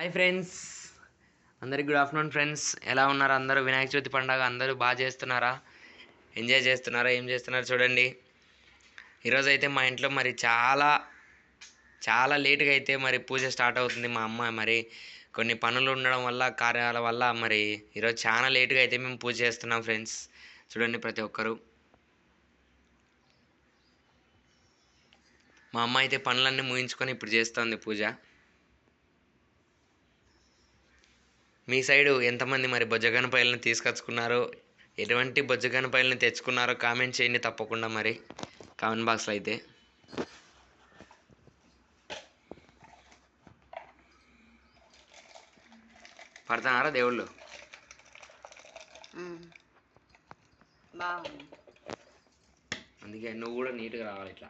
Hi friends అందరికి good afternoon friends ఎలా ఉన్నారు అందరూ? వినాయక చవితి పండుగ అందరూ బాగా చేస్తున్నారా? ఎంజాయ్ చేస్తున్నారా? ఏం చేస్తున్నారు చూడండి. ఈరోజు అయితే మా ఇంట్లో మరి చాలా చాలా లేట్గా అయితే మరి పూజ స్టార్ట్ అవుతుంది మా అమ్మ మరి. కొన్ని పనులు ఉండడం వల్ల కార్యాల వల్ల మరి ఈరోజు చాలా లేటుగా అయితే మేము పూజ చేస్తున్నాం ఫ్రెండ్స్ చూడండి ప్రతి ఒక్కరు. మా అమ్మ అయితే పనులన్నీ ముగించుకొని ఇప్పుడు చేస్తుంది పూజ. మీ సైడు ఎంతమంది మరి బొజ్జగనపాయలను తీసుకొచ్చుకున్నారో ఎటువంటి బొజ్జగనపాయలను తెచ్చుకున్నారో కామెంట్ చేయండి తప్పకుండా మరి. కామెంట్ బాక్స్లో అయితే. పడుతున్నారా దేవుళ్ళు? అందుకే నువ్వు కూడా నీట్గా రావాలి ఇట్లా.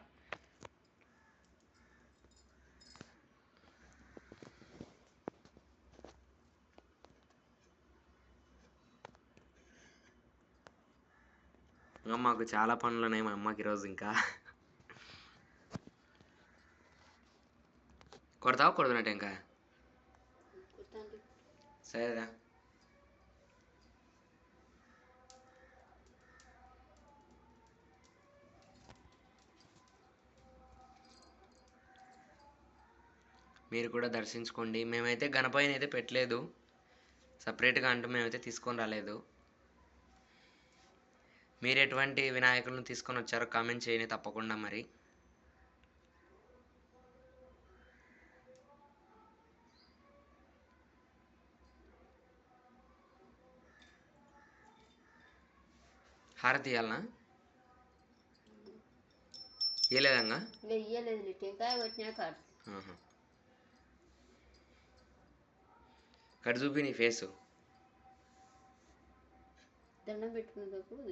ఇంకా మాకు చాలా పనులు ఉన్నాయి మా అమ్మకి ఈరోజు ఇంకా. కొడతావా కొడుతున్నట్టు ఇంకా? సరేరా. మీరు కూడా దర్శించుకోండి. మేమైతే గణపతిని అయితే పెట్టలేదు. సపరేట్గా అంటూ మేమైతే తీసుకొని రాలేదు. మీరు ఎటువంటి వినాయకులను తీసుకొని వచ్చారో కామెంట్ చేయండి తప్పకుండా మరి. హారతి ఇవ్వాలనా ఇవ్వలేదంగా. ఇక్కడ చూపి నీ ఫేసు. దండం పెట్టుకునేటప్పుడు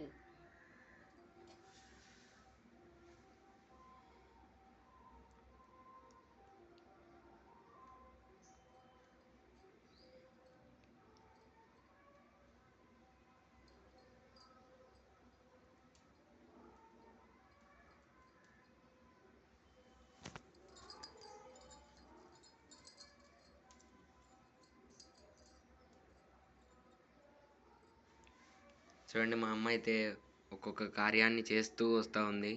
చూడండి మా అమ్మ అయితే ఒక్కొక్క కార్యాన్ని చేస్తూ వస్తూ ఉంది.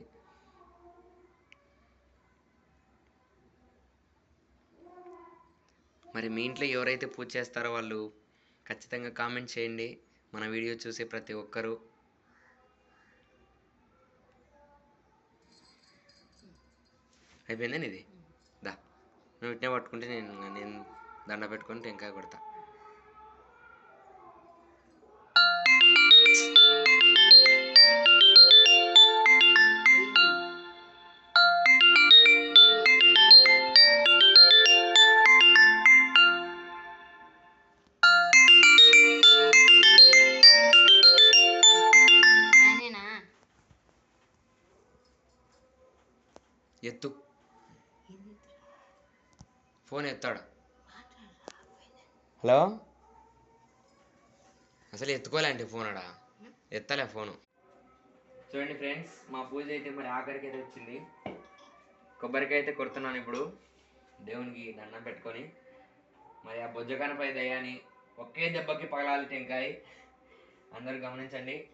మరి మీ ఇంట్లో ఎవరైతే పూజ చేస్తారో వాళ్ళు ఖచ్చితంగా కామెంట్ చేయండి. మన వీడియో చూసే ప్రతి ఒక్కరూ. అయిపోయిందా ఇది దా. నువ్వు ఇట్నే పట్టుకుంటే నేను నేను దండ పెట్టుకొని టెంకాయ కొడతా. ఎత్తు. ఫోన్ ఎత్తాడు. హలో? అసలు ఎత్తుకోలేంటి ఫోన్ అడా ఎత్తలే ఫోను. చూడండి ఫ్రెండ్స్ మా పూజ అయితే మరి ఆఖరికి అయితే వచ్చింది. కొబ్బరికాయ అయితే కొడుతున్నాను ఇప్పుడు. దేవునికి దండం పెట్టుకొని. మరి ఆ బొజ్జకానపై దయ్యాన్ని ఒకే దెబ్బకి పగలాలి టెంకాయ. అందరూ గమనించండి.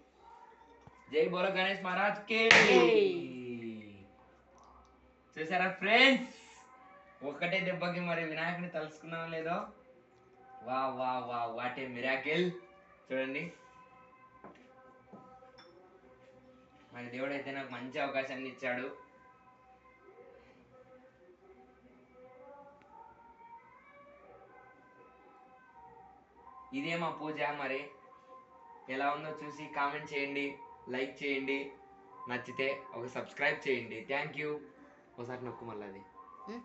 జై బోలో గణేష్ మహారాజ్ కే. చూసారా ఫ్రెండ్స్? ఒక్కటే దెబ్బకి మరి వినాయకుని తలుసుకున్నాం లేదో? వా వా వా వాట్ ఏ మిరాకిల్. చూడండి. మరి దేవుడు అయితే నాకు మంచి అవకాశాన్ని ఇచ్చాడు. ఇదే మా పూజ మరి. ఎలా ఉందో చూసి కామెంట్ చేయండి లైక్ చేయండి. నచ్చితే ఒక సబ్స్క్రైబ్ చేయండి. Thank you. O sea, no como la de. ¿Eh?